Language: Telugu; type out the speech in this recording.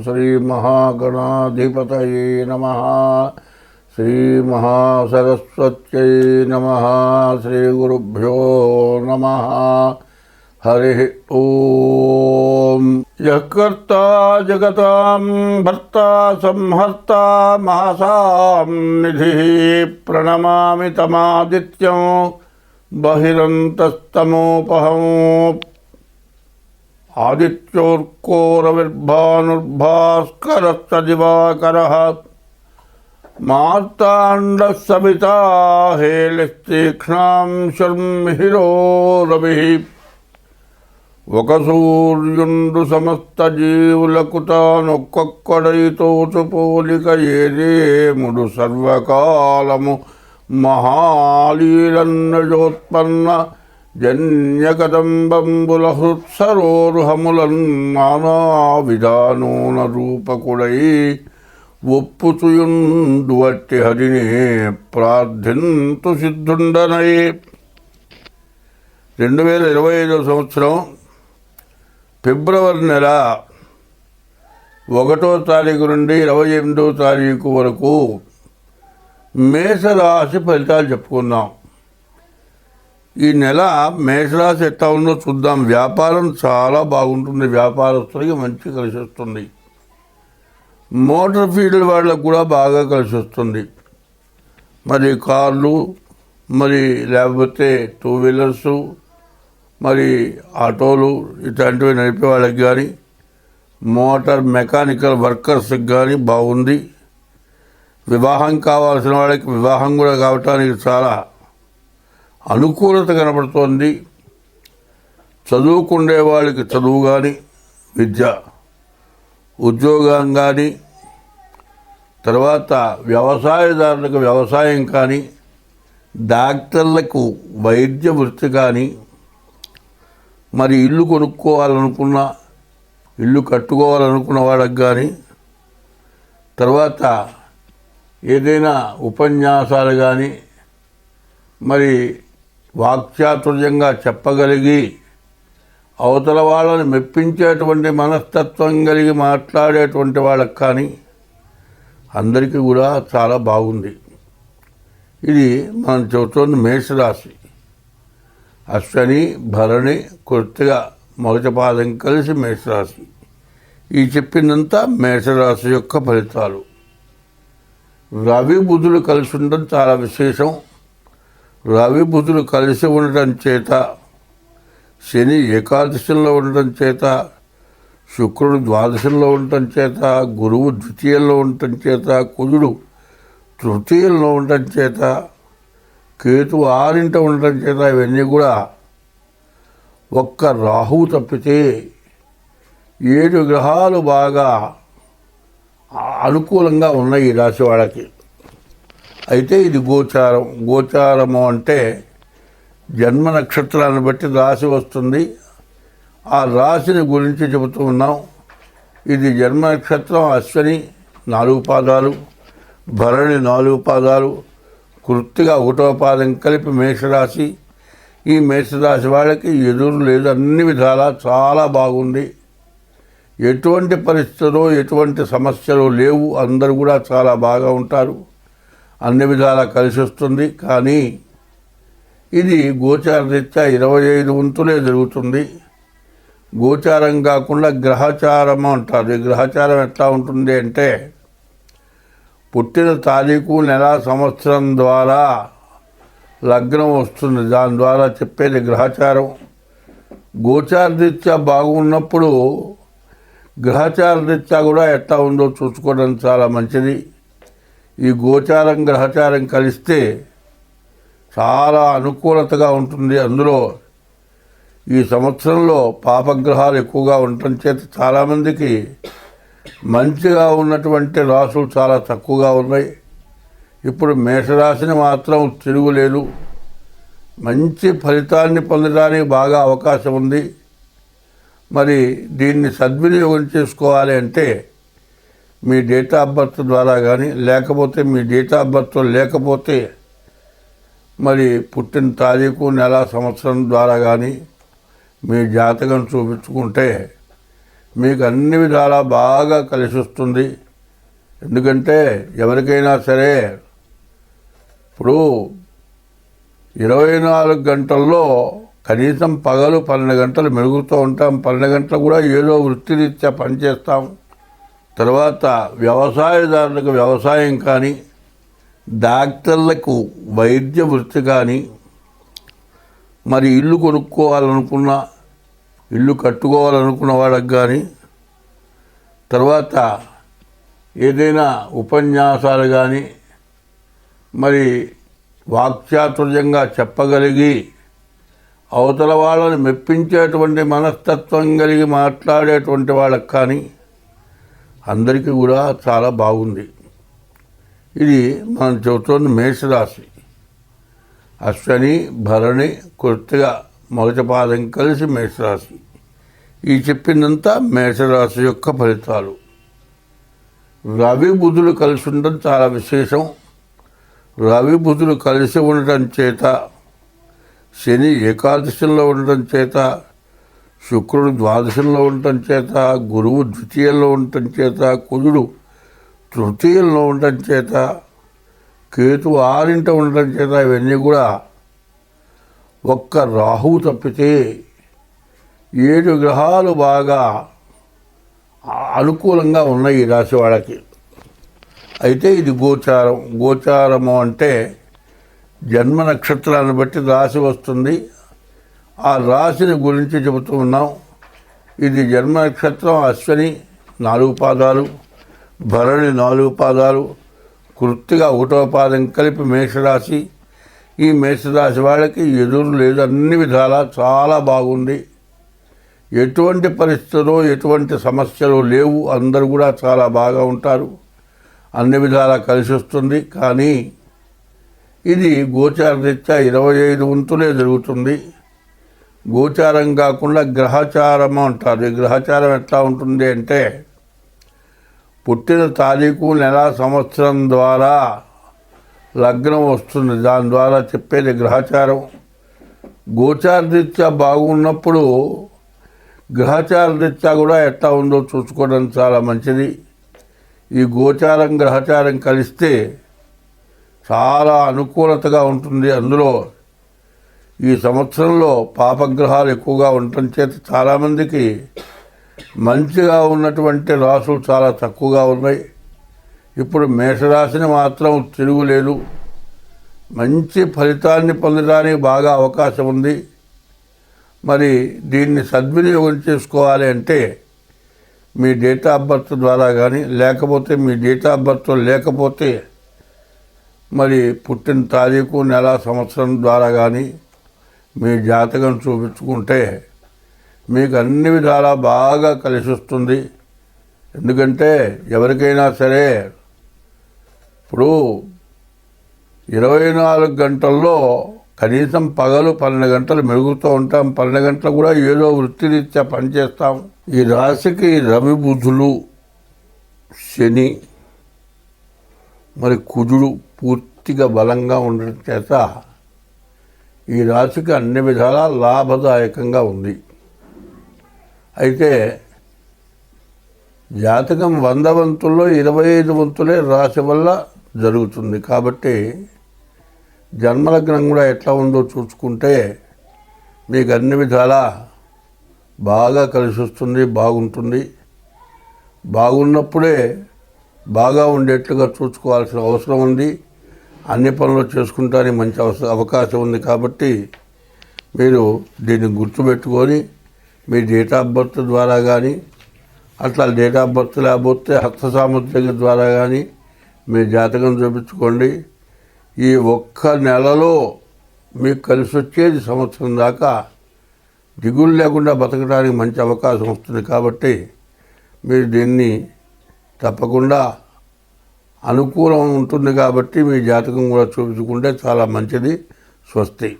श्री महागणाधिपत नम। श्री महासरस्वत नम। श्रीगुरुभ्यो नमः। नम ॐ। यः जगता, भर्ता संहर्ता महासा निधि प्रणमा तमादित्यं। बहिंतमोपह ఆదిత్యోర్కోరవిర్భానుర్భాస్కరశ్చ దివాకరः మార్తాండసవితా హేళిస్తీక్ష్ణాం శర్మిహిరో రవిः ఒక సూర్యుండు సమస్త జీవులకు తానొక్కొక్కడైతోచు పోలిక ఏదేముడు సర్వకాలము మహాలీలన్నజోత్పన్న జన్యకదంబంబుల హృత్సరోరుహములన్ రూపకుడై ఒప్పుచుయుండు హరినే హరిని ప్రార్థింతు సిద్ధుండనై. రెండు వేల ఇరవై ఐదో సంవత్సరం ఫిబ్రవరి నెల ఒకటో తారీఖు నుండి ఇరవై ఎనిమిదో తారీఖు వరకు మేషరాశి ఫలితాలు చెప్పుకుందాం. ఈ నెల మేషరాశి ఎట్లా ఉందో చూద్దాం. వ్యాపారం చాలా బాగుంటుంది. వ్యాపారస్తులకి మంచి కలిసి వస్తుంది మోటార్ ఫీల్డ్ వాళ్ళకు కూడా బాగా కలిసి వస్తుంది మరి కార్లు మరి లేకపోతే టూ వీలర్సు మరి ఆటోలు ఇట్లాంటివి నడిపే వాళ్ళకి కానీ మోటార్ మెకానికల్ వర్కర్స్కి కానీ బాగుంది. వివాహం కావాల్సిన వాళ్ళకి వివాహం కూడా కావటానికి చాలా అనుకూలత కనబడుతోంది. చదువుకుండే వాళ్ళకి చదువు కానీ విద్య ఉద్యోగం కానీ తర్వాత వ్యవసాయదారులకు వ్యవసాయం కానీ డాక్టర్లకు వైద్య వృత్తి కానీ మరి ఇల్లు కొనుక్కోవాలనుకున్న ఇల్లు కట్టుకోవాలనుకున్న వాళ్ళకి కానీ తర్వాత ఏదైనా ఉపన్యాసాలు కానీ మరి వాక్చాతుర్యంగా చెప్పగలిగి అవతల వాళ్ళని మెప్పించేటువంటి మనస్తత్వం కలిగి మాట్లాడేటువంటి వాళ్ళకి కానీ అందరికీ కూడా చాలా బాగుంది. ఇది మనం చెబుతోంది మేషరాశి. అశ్వని భరణి కొత్తగా మొదటి పాదం కలిసి మేషరాశి. ఈ చెప్పిందంతా మేషరాశి యొక్క ఫలితాలు. రవి బుధులు కలిసి ఉండడం చాలా విశేషం. రవి బుధులు కలిసి ఉండటం చేత శని ఏకాదశంలో ఉండటం చేత శుక్రుడు ద్వాదశంలో ఉండటం చేత గురువు ద్వితీయంలో ఉండటం చేత కుజుడు తృతీయంలో ఉండటం చేత కేతు ఆరింట ఉండటం చేత ఇవన్నీ కూడా ఒక్క రాహువు తప్పితే ఏడు గ్రహాలు బాగా అనుకూలంగా ఉన్నాయి ఈ రాశి వాళ్ళకి. అయితే ఇది గోచారం. గోచారము అంటే జన్మ నక్షత్రాన్ని బట్టి రాశి వస్తుంది. ఆ రాశిని గురించి చెబుతూ ఉన్నాం. ఇది జన్మ నక్షత్రం అశ్వని నాలుగు పాదాలు భరణి నాలుగు పాదాలు కృత్తిగా ఒకటో పాదం కలిపి మేషరాశి. ఈ మేషరాశి వాళ్ళకి ఎదురు లేదు అన్ని విధాలా చాలా బాగుంది. ఎటువంటి పరిస్థితులు ఎటువంటి సమస్యలు లేవు అందరూ కూడా చాలా బాగా ఉంటారు. అన్ని విధాలా కలిసి వస్తుంది. కానీ ఇది గోచారరీత్యా ఇరవై ఐదు వంతులే జరుగుతుంది. గోచారం కాకుండా గ్రహచారం అంటారు. ఈ గ్రహచారం ఎట్లా ఉంటుంది అంటే పుట్టిన తారీఖు నెల సంవత్సరం ద్వారా లగ్నం వస్తుంది. దాని ద్వారా చెప్పేది గ్రహచారం. గోచారరీత్యా బాగున్నప్పుడు గ్రహచారరీత్యా కూడా ఎట్లా ఉందో చూసుకోవడం చాలా మంచిది. ఈ గోచారం గ్రహచారం కలిస్తే చాలా అనుకూలతగా ఉంటుంది. అందులో ఈ సంవత్సరంలో పాపగ్రహాలు ఎక్కువగా ఉండటం చేత చాలామందికి మంచిగా ఉన్నటువంటి రాసులు చాలా తక్కువగా ఉన్నాయి. ఇప్పుడు మేషరాశిని మాత్రం తిరుగులేదు మంచి ఫలితాన్ని పొందడానికి బాగా అవకాశం ఉంది. మరి దీన్ని సద్వినియోగం చేసుకోవాలి అంటే మీ డేట్ ఆఫ్ బర్త్ ద్వారా కానీ లేకపోతే మీ డేట్ ఆఫ్ బర్త్ లేకపోతే మరి పుట్టిన తారీఖు నెల సంవత్సరం ద్వారా కానీ మీ జాతకం చూపించుకుంటే మీకు అన్ని విధాలా బాగా కలిసి వస్తుంది ఎందుకంటే ఎవరికైనా సరే ఇప్పుడు ఇరవై నాలుగు గంటల్లో కనీసం పగలు పన్నెండు గంటలు మెరుగుతూ ఉంటాం. పన్నెండు గంటలు కూడా ఏదో వృత్తిరీత్యా పనిచేస్తాం తర్వాత వ్యవసాయదారులకు వ్యవసాయం కానీ డాక్టర్లకు వైద్య వృత్తి కానీ మరి ఇల్లు కొనుక్కోవాలనుకున్న ఇల్లు కట్టుకోవాలనుకున్న వాళ్ళకి కానీ తర్వాత ఏదైనా ఉపన్యాసాలు కానీ మరి వాక్చాతుర్యంగా చెప్పగలిగి అవతల వాళ్ళని మెప్పించేటువంటి మనస్తత్వం కలిగి మాట్లాడేటువంటి వాళ్ళకి కానీ అందరికీ కూడా చాలా బాగుంది. ఇది మనం చెబుతున్న మేషరాశి. అశ్వని భరణి కొత్తగా మొదటి పాదం కలిసి మేషరాశి. ఈ చెప్పిందంతా మేషరాశి యొక్క ఫలితాలు. రవి బుధులు కలిసి ఉండడం చాలా విశేషం. రవి బుధులు కలిసి ఉండటం చేత శని ఏకాదశిలో ఉండటం చేత శుక్రుడు ద్వాదశంలో ఉండటం చేత గురువు ద్వితీయంలో ఉండటం చేత కుజుడు తృతీయంలో ఉండటం చేత కేతు ఆరింట ఉండటం చేత ఇవన్నీ కూడా ఒక్క రాహువు తప్పితే ఏడు గ్రహాలు బాగా అనుకూలంగా ఉన్నాయి ఈ రాశి వాళ్ళకి. అయితే ఇది గోచారం. గోచారము అంటే జన్మ నక్షత్రాన్ని బట్టి రాశి వస్తుంది. ఆ రాశిని గురించి చెబుతూ ఉన్నాం. ఇది జన్మ నక్షత్రం అశ్వని నాలుగు పాదాలు భరణి నాలుగు పాదాలు కృత్తిగా ఒకటో పాదం కలిపి మేషరాశి. ఈ మేషరాశి వాళ్ళకి ఎదురు లేదు అన్ని విధాలా చాలా బాగుంది. ఎటువంటి పరిస్థితులు ఎటువంటి సమస్యలు లేవు అందరూ కూడా చాలా బాగా ఉంటారు. అన్ని విధాలా కలిసి వస్తుంది కానీ ఇది గోచారరీత్యా ఇరవై ఐదు వంతులే జరుగుతుంది. గోచారం కాకుండా గ్రహచారం అంటారు. ఈ గ్రహచారం ఎట్లా ఉంటుంది అంటే పుట్టిన తారీఖు నెల సంవత్సరం ద్వారా లగ్నం వస్తుంది. దాని ద్వారా చెప్పేది గ్రహచారం. గోచారరీత్యా బాగున్నప్పుడు గ్రహచారరీత్యా కూడా ఎట్లా ఉందో చూసుకోవడం చాలా మంచిది. ఈ గోచారం గ్రహచారం కలిస్తే చాలా అనుకూలతగా ఉంటుంది. అందులో ఈ సంవత్సరంలో పాపగ్రహాలు ఎక్కువగా ఉండటం చేత చాలామందికి మంచిగా ఉన్నటువంటి రాసులు చాలా తక్కువగా ఉన్నాయి. ఇప్పుడు మేషరాశిని మాత్రం తిరుగులేదు. మంచి ఫలితాన్ని పొందడానికి బాగా అవకాశం ఉంది. మరి దీన్ని సద్వినియోగం చేసుకోవాలి అంటే మీ డేట్ ఆఫ్ బర్త్ ద్వారా కానీ లేకపోతే మీ డేట్ ఆఫ్ బర్త్ లేకపోతే మరి పుట్టిన తారీఖు నెల సంవత్సరం ద్వారా కానీ మీ జాతకం చూపించుకుంటే మీకు అన్ని విధాలా బాగా కలిసి వస్తుంది. ఎందుకంటే ఎవరికైనా సరే ఇప్పుడు ఇరవై నాలుగు గంటల్లో కనీసం పగలు పన్నెండు గంటలు మెరుగుతూ ఉంటాం. పన్నెండు గంటలు కూడా ఏదో వృత్తిరీత్యా పనిచేస్తాం ఈ రాశికి రవి బుధులు శని మరి కుజుడు పూర్తిగా బలంగా ఉండటం చేత ఈ రాశికి అన్ని విధాలా లాభదాయకంగా ఉంది. అయితే జాతకం వంద వంతుల్లో ఇరవై ఐదు వంతులే రాశి వల్ల జరుగుతుంది. కాబట్టి జన్మలగ్నం కూడా ఎట్లా ఉందో చూసుకుంటే మీకు అన్ని విధాలా బాగా కలిసి వస్తుంది బాగుంటుంది. బాగున్నప్పుడే బాగా ఉండేట్లుగా చూసుకోవాల్సిన అవసరం ఉంది. అన్ని పనులు చేసుకుంటానికి మంచి అవస అవకాశం ఉంది కాబట్టి మీరు దీన్ని గుర్తుపెట్టుకొని మీ డేట్ ఆఫ్ బర్త్ ద్వారా కానీ అట్లా డేట్ ఆఫ్ బర్త్ లేకపోతే హస్త సామర్థ్యం ద్వారా కానీ మీ జాతకం చూపించుకోండి. ఈ ఒక్క నెలలో మీకు కలిసి వచ్చేది సంవత్సరం దాకా దిగులు లేకుండా బతకడానికి మంచి అవకాశం వస్తుంది కాబట్టి మీరు దీన్ని తప్పకుండా అనుకూలం ఉంటుంది కాబట్టి మీ జాతకం కూడా చూపించుకుంటే చాలా మంచిది. స్వస్తి.